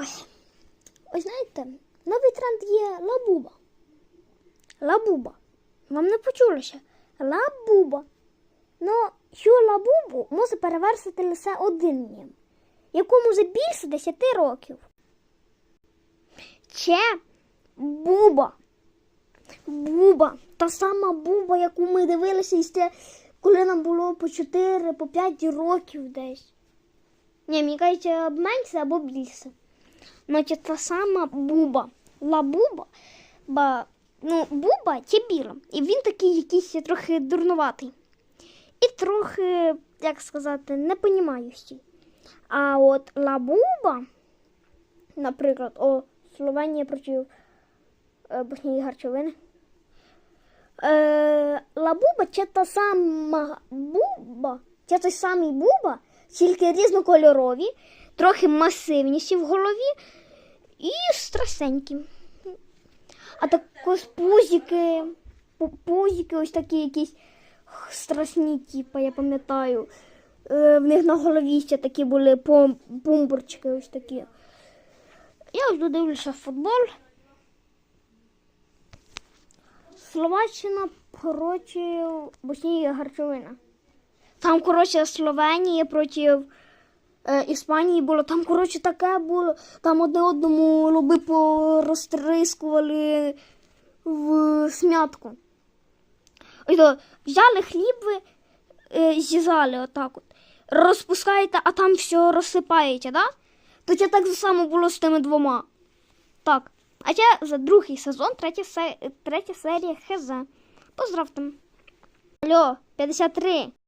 Ось. Ось знаєте, новий тренд є лабуба. Лабуба. Вам не почулося? Лабуба. Ну, цю лабубу може перевершити лише один нім, якому вже більше 10 років. Це буба. Буба. Та сама буба, яку ми дивилися ще, коли нам було по 4, по 5 років десь. Ні, мені кажуть, менше або більше. Це та сама буба. Лабуба. Ба, ну, буба це біла. І він такий якийсь трохи дурнуватий. І трохи, як сказати, непонімаючий. А от лабуба, наприклад, о, Словенія проти е, Боснії і Гарчовини. Е, лабуба це та сама буба, це той самий буба, тільки різнокольорові, трохи масивніші в голові і страсенькі. А також пузики, пузики ось такі якісь страшні, типу, я пам'ятаю. Е, в них на голові ще такі були пумпурчики ось такі. Я ось додивлюся футбол. Словаччина проти Боснії і Герцевина. Там, коротше, Словенія проти е, Іспанії було. Там, коротше, таке було. Там одне одному лоби порозтрискували в смятку. Ось то, взяли хліб ви, е, з'їзали отак от. Розпускаєте, а там все розсипаєте, да? То це так само було з тими двома. Так. А це за другий сезон, третя, се... третя серія ХЗ. Поздравте. Алло, 53.